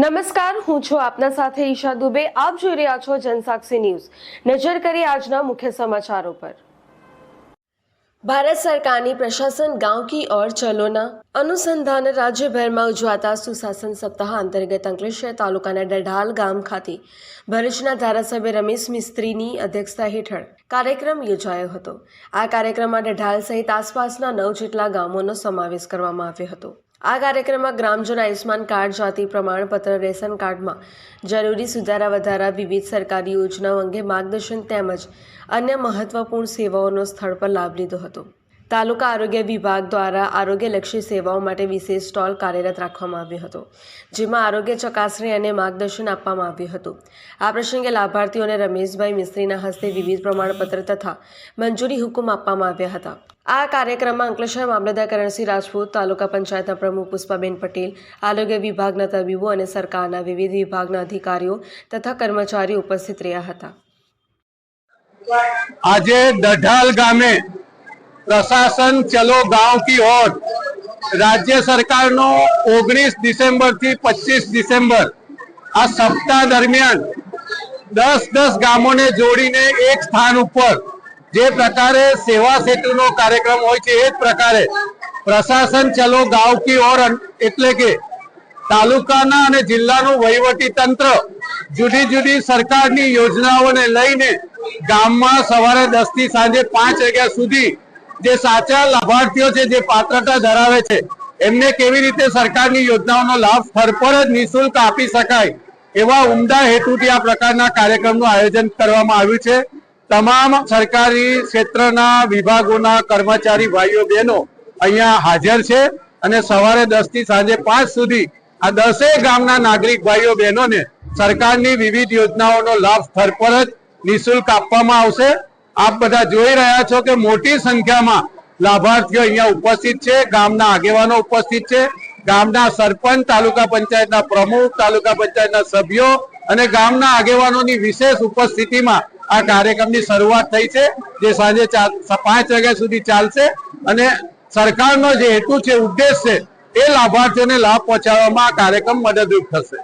નમસ્કાર, હું છું આપના સાથે ઈશા દુબે. આપ જોઈ રહ્યા છો જનસાક્ષી ન્યૂઝ. નજર કરી આજના મુખ્ય સમાચારો પર. ભારત સરકારની પ્રશાસન ગાંવ કી ઓર ચલોના અનુસંધાન રાજ્યભરમાં ઉજવાતા સુશાસન સપ્તાહ અંતર્ગત અંકલેશ્વર તાલુકાના ડઢાલ ગામ ખાતે ભરૂચના ધારાસભ્ય રમેશ મિસ્ત્રીની અધ્યક્ષતા હેઠળ કાર્યક્રમ યોજાયો હતો. આ કાર્યક્રમમાં ડઢાલ સહિત આસપાસના નવ જેટલા ગામોનો સમાવેશ કરવામાં આવ્યો હતો. આ કાર્યક્રમમાં ગ્રામજનો આયુષ્માન કાર્ડ, જાતિ પ્રમાણપત્ર, રેશન કાર્ડમાં જરૂરી સુધારા વધારા, વિવિધ સરકારી યોજનાઓ અંગે માર્ગદર્શન તેમજ અન્ય મહત્વપૂર્ણ સેવાઓનો સ્થળ પર લાભ લીધો હતો. તાલુકા આરોગ્ય વિભાગ દ્વારા આરોગ્યલક્ષી સેવાઓ માટે વિશેષ સ્ટોલ કાર્યરત રાખવામાં આવ્યો હતો, જેમાં આરોગ્ય ચકાસણી અને માર્ગદર્શન આપવામાં આવ્યું હતું. આ પ્રસંગે લાભાર્થીઓને રમેશભાઈ મિસ્ત્રીના હસ્તે વિવિધ પ્રમાણપત્ર તથા મંજૂરી હુકમ આપવામાં આવ્યા હતા. આ કાર્યક્રમમાં અંકલેશ્વર મામલતદાર કરણસિંહ રાજપૂત, તાલુકા પંચાયતના પ્રમુખ પુષ્પાબેન પટેલ, આરોગ્ય વિભાગના તબીબો અને સરકારના વિવિધ વિભાગના અધિકારીઓ તથા કર્મચારીઓ ઉપસ્થિત રહ્યા હતા. આજે દઢાલ ગામે પ્રશાસન ચલો ગાંવ કી ઓર. રાજ્ય સરકારનો ઓગણીસ ડિસેમ્બરથી પચીસ ડિસેમ્બર આ સપ્તાહ દરમિયાન દસ દસ ગામોને જોડીને એક સ્થાન ઉપર જે પ્રકારે સેવા સેતુનો કાર્યક્રમ હોય છે, એ જ પ્રકારે પ્રશાસન ચલો ગાંવ કી ઓર એટલે કે તાલુકાના અને જિલ્લાનું વહીવટી તંત્ર જુદી જુદી સરકારની યોજનાઓને લઈને ગામમાં સવારે દસથી સાંજે પાંચ વાગ્યા સુધી જે સાચા લાભાર્થીઓ છે, જે પાત્રતા ધરાવે છે, એમને કેવી રીતે સરકારની યોજનાઓનો લાભ ફરફર જ નિઃશુલ્ક આપી શકાય એવા ઉમદા હેતુથી આ પ્રકારના કાર્યક્રમનું આયોજન કરવામાં આવ્યું છે. તમામ સરકારી ક્ષેત્રના વિભાગોના કર્મચારી ભાઈઓ, બહેનો અહીંયા હાજર છે અને સવારે દસથી સાંજે પાંચ સુધી આ દસેય ગામના નાગરિક ભાઈઓ, બહેનોને સરકારની વિવિધ યોજનાઓનો લાભ ફરફર જ નિઃશુલ્ક આપવામાં આવશે. આપ બધા જોઈ રહ્યા છો કે મોટી સંખ્યામાં લાભાર્થીઓ અહીંયા ઉપસ્થિત છે, ગામના આગેવાનો ઉપસ્થિત છે, ગામના સરપંચ, તાલુકા પંચાયતના પ્રમુખ, તાલુકા પંચાયતના સભ્યો અને ગામના આગેવાનોની વિશેષ ઉપસ્થિતિમાં આ કાર્યક્રમની શરૂઆત થઈ છે, જે સાંજે પાંચ વાગ્યા સુધી ચાલશે અને સરકારનો જે હેતુ છે, ઉદ્દેશ છે, એ લાભાર્થીઓને લાભ પહોંચાડવામાં આ કાર્યક્રમ મદદરૂપ થશે.